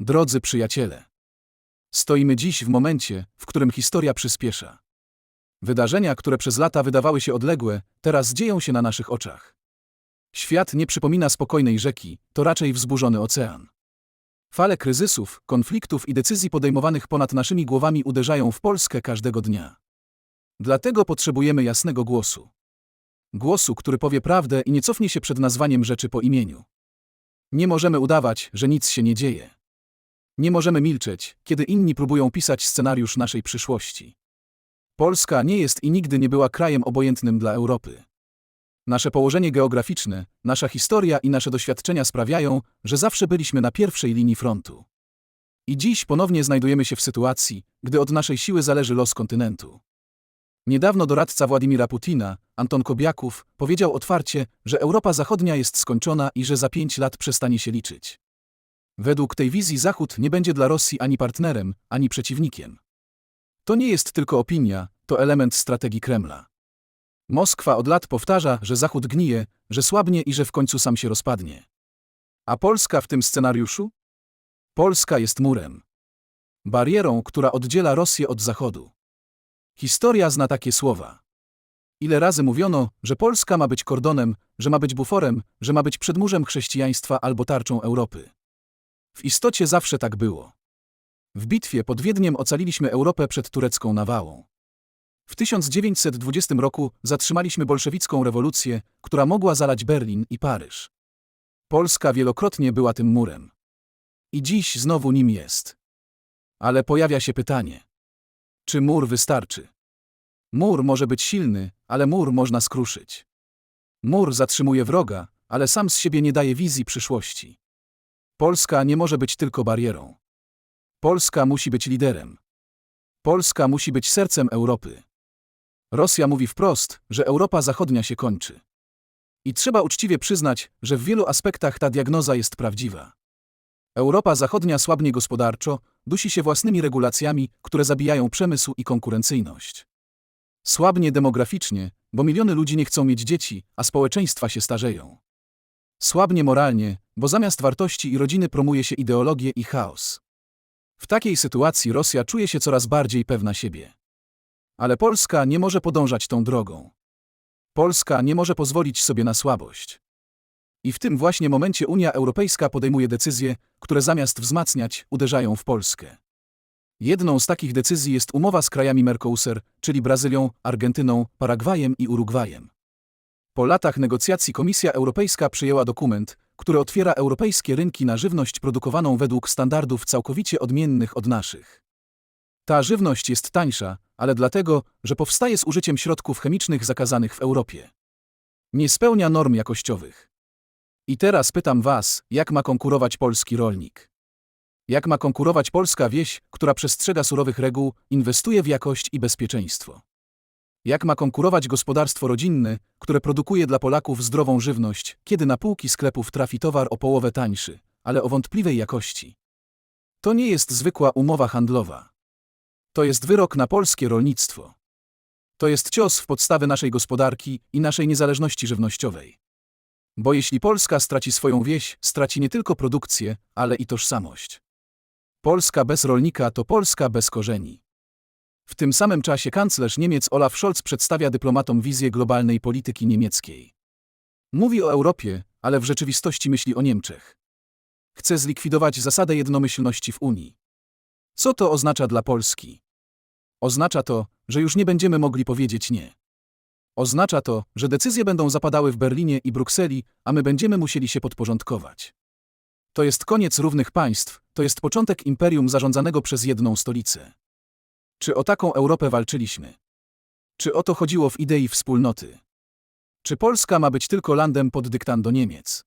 Drodzy przyjaciele, stoimy dziś w momencie, w którym historia przyspiesza. Wydarzenia, które przez lata wydawały się odległe, teraz dzieją się na naszych oczach. Świat nie przypomina spokojnej rzeki, to raczej wzburzony ocean. Fale kryzysów, konfliktów i decyzji podejmowanych ponad naszymi głowami uderzają w Polskę każdego dnia. Dlatego potrzebujemy jasnego głosu. Głosu, który powie prawdę i nie cofnie się przed nazwaniem rzeczy po imieniu. Nie możemy udawać, że nic się nie dzieje. Nie możemy milczeć, kiedy inni próbują pisać scenariusz naszej przyszłości. Polska nie jest i nigdy nie była krajem obojętnym dla Europy. Nasze położenie geograficzne, nasza historia i nasze doświadczenia sprawiają, że zawsze byliśmy na pierwszej linii frontu. I dziś ponownie znajdujemy się w sytuacji, gdy od naszej siły zależy los kontynentu. Niedawno doradca Władimira Putina, Anton Kobiaków, powiedział otwarcie, że Europa Zachodnia jest skończona i że za pięć lat przestanie się liczyć. Według tej wizji Zachód nie będzie dla Rosji ani partnerem, ani przeciwnikiem. To nie jest tylko opinia, to element strategii Kremla. Moskwa od lat powtarza, że Zachód gnije, że słabnie i że w końcu sam się rozpadnie. A Polska w tym scenariuszu? Polska jest murem. Barierą, która oddziela Rosję od Zachodu. Historia zna takie słowa. Ile razy mówiono, że Polska ma być kordonem, że ma być buforem, że ma być przedmurzem chrześcijaństwa albo tarczą Europy. W istocie zawsze tak było. W bitwie pod Wiedniem ocaliliśmy Europę przed turecką nawałą. W 1920 roku zatrzymaliśmy bolszewicką rewolucję, która mogła zalać Berlin i Paryż. Polska wielokrotnie była tym murem. I dziś znowu nim jest. Ale pojawia się pytanie: czy mur wystarczy? Mur może być silny, ale mur można skruszyć. Mur zatrzymuje wroga, ale sam z siebie nie daje wizji przyszłości. Polska nie może być tylko barierą. Polska musi być liderem. Polska musi być sercem Europy. Rosja mówi wprost, że Europa Zachodnia się kończy. I trzeba uczciwie przyznać, że w wielu aspektach ta diagnoza jest prawdziwa. Europa Zachodnia słabnie gospodarczo, dusi się własnymi regulacjami, które zabijają przemysł i konkurencyjność. Słabnie demograficznie, bo miliony ludzi nie chcą mieć dzieci, a społeczeństwa się starzeją. Słabnie moralnie, bo zamiast wartości i rodziny promuje się ideologię i chaos. W takiej sytuacji Rosja czuje się coraz bardziej pewna siebie. Ale Polska nie może podążać tą drogą. Polska nie może pozwolić sobie na słabość. I w tym właśnie momencie Unia Europejska podejmuje decyzje, które zamiast wzmacniać, uderzają w Polskę. Jedną z takich decyzji jest umowa z krajami Mercosur, czyli Brazylią, Argentyną, Paragwajem i Urugwajem. Po latach negocjacji Komisja Europejska przyjęła dokument, który otwiera europejskie rynki na żywność produkowaną według standardów całkowicie odmiennych od naszych. Ta żywność jest tańsza, ale dlatego, że powstaje z użyciem środków chemicznych zakazanych w Europie. Nie spełnia norm jakościowych. I teraz pytam Was, jak ma konkurować polski rolnik? Jak ma konkurować polska wieś, która przestrzega surowych reguł, inwestuje w jakość i bezpieczeństwo? Jak ma konkurować gospodarstwo rodzinne, które produkuje dla Polaków zdrową żywność, kiedy na półki sklepów trafi towar o połowę tańszy, ale o wątpliwej jakości? To nie jest zwykła umowa handlowa. To jest wyrok na polskie rolnictwo. To jest cios w podstawy naszej gospodarki i naszej niezależności żywnościowej. Bo jeśli Polska straci swoją wieś, straci nie tylko produkcję, ale i tożsamość. Polska bez rolnika to Polska bez korzeni. W tym samym czasie kanclerz Niemiec Olaf Scholz przedstawia dyplomatom wizję globalnej polityki niemieckiej. Mówi o Europie, ale w rzeczywistości myśli o Niemczech. Chce zlikwidować zasadę jednomyślności w Unii. Co to oznacza dla Polski? Oznacza to, że już nie będziemy mogli powiedzieć nie. Oznacza to, że decyzje będą zapadały w Berlinie i Brukseli, a my będziemy musieli się podporządkować. To jest koniec równych państw, to jest początek imperium zarządzanego przez jedną stolicę. Czy o taką Europę walczyliśmy? Czy o to chodziło w idei wspólnoty? Czy Polska ma być tylko landem pod dyktando Niemiec?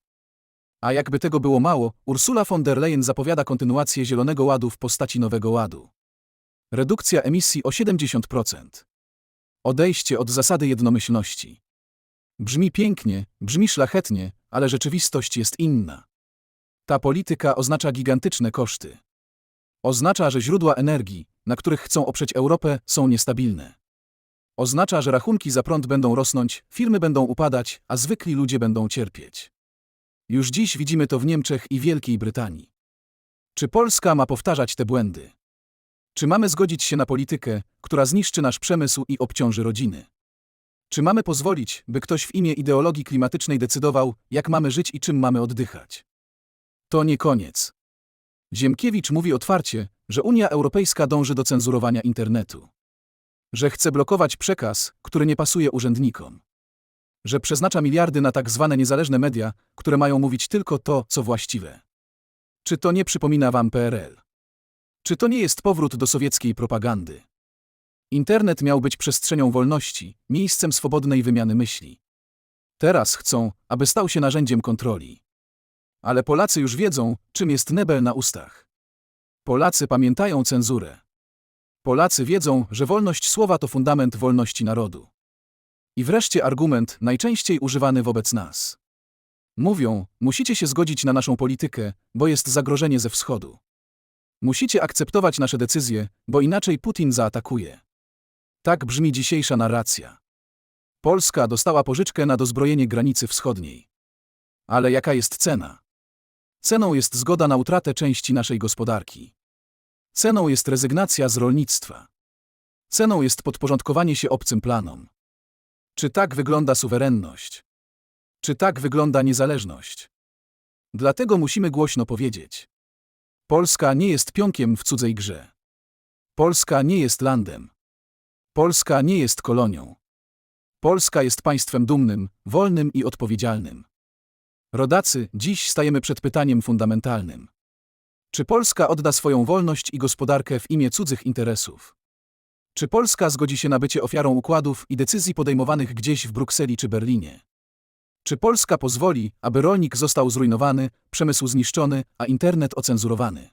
A jakby tego było mało, Ursula von der Leyen zapowiada kontynuację Zielonego Ładu w postaci Nowego Ładu. Redukcja emisji o 70%. Odejście od zasady jednomyślności. Brzmi pięknie, brzmi szlachetnie, ale rzeczywistość jest inna. Ta polityka oznacza gigantyczne koszty. Oznacza, że źródła energii, na których chcą oprzeć Europę, są niestabilne. Oznacza, że rachunki za prąd będą rosnąć, firmy będą upadać, a zwykli ludzie będą cierpieć. Już dziś widzimy to w Niemczech i Wielkiej Brytanii. Czy Polska ma powtarzać te błędy? Czy mamy zgodzić się na politykę, która zniszczy nasz przemysł i obciąży rodziny? Czy mamy pozwolić, by ktoś w imię ideologii klimatycznej decydował, jak mamy żyć i czym mamy oddychać? To nie koniec. Ziemkiewicz mówi otwarcie, że Unia Europejska dąży do cenzurowania internetu. Że chce blokować przekaz, który nie pasuje urzędnikom. Że przeznacza miliardy na tak zwane niezależne media, które mają mówić tylko to, co właściwe. Czy to nie przypomina wam PRL? Czy to nie jest powrót do sowieckiej propagandy? Internet miał być przestrzenią wolności, miejscem swobodnej wymiany myśli. Teraz chcą, aby stał się narzędziem kontroli. Ale Polacy już wiedzą, czym jest nebel na ustach. Polacy pamiętają cenzurę. Polacy wiedzą, że wolność słowa to fundament wolności narodu. I wreszcie argument, najczęściej używany wobec nas. Mówią, musicie się zgodzić na naszą politykę, bo jest zagrożenie ze wschodu. Musicie akceptować nasze decyzje, bo inaczej Putin zaatakuje. Tak brzmi dzisiejsza narracja. Polska dostała pożyczkę na dozbrojenie granicy wschodniej. Ale jaka jest cena? Ceną jest zgoda na utratę części naszej gospodarki. Ceną jest rezygnacja z rolnictwa. Ceną jest podporządkowanie się obcym planom. Czy tak wygląda suwerenność? Czy tak wygląda niezależność? Dlatego musimy głośno powiedzieć: Polska nie jest pionkiem w cudzej grze. Polska nie jest landem. Polska nie jest kolonią. Polska jest państwem dumnym, wolnym i odpowiedzialnym. Rodacy, dziś stajemy przed pytaniem fundamentalnym. Czy Polska odda swoją wolność i gospodarkę w imię cudzych interesów? Czy Polska zgodzi się na bycie ofiarą układów i decyzji podejmowanych gdzieś w Brukseli czy Berlinie? Czy Polska pozwoli, aby rolnik został zrujnowany, przemysł zniszczony, a internet ocenzurowany?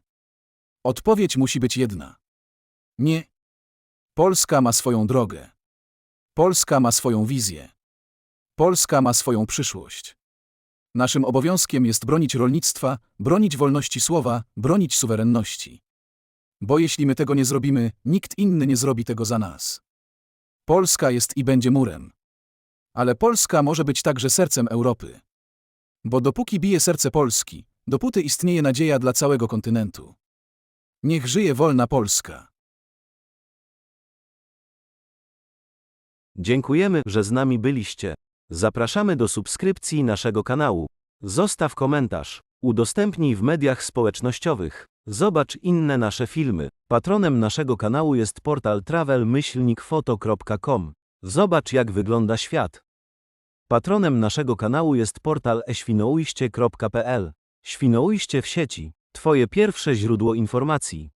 Odpowiedź musi być jedna. Nie. Polska ma swoją drogę. Polska ma swoją wizję. Polska ma swoją przyszłość. Naszym obowiązkiem jest bronić rolnictwa, bronić wolności słowa, bronić suwerenności. Bo jeśli my tego nie zrobimy, nikt inny nie zrobi tego za nas. Polska jest i będzie murem. Ale Polska może być także sercem Europy. Bo dopóki bije serce Polski, dopóty istnieje nadzieja dla całego kontynentu. Niech żyje wolna Polska. Dziękujemy, że z nami byliście. Zapraszamy do subskrypcji naszego kanału. Zostaw komentarz. Udostępnij w mediach społecznościowych. Zobacz inne nasze filmy. Patronem naszego kanału jest portal travel-foto.com. Zobacz jak wygląda świat. Patronem naszego kanału jest portal eświnoujście.pl. Świnoujście w sieci. Twoje pierwsze źródło informacji.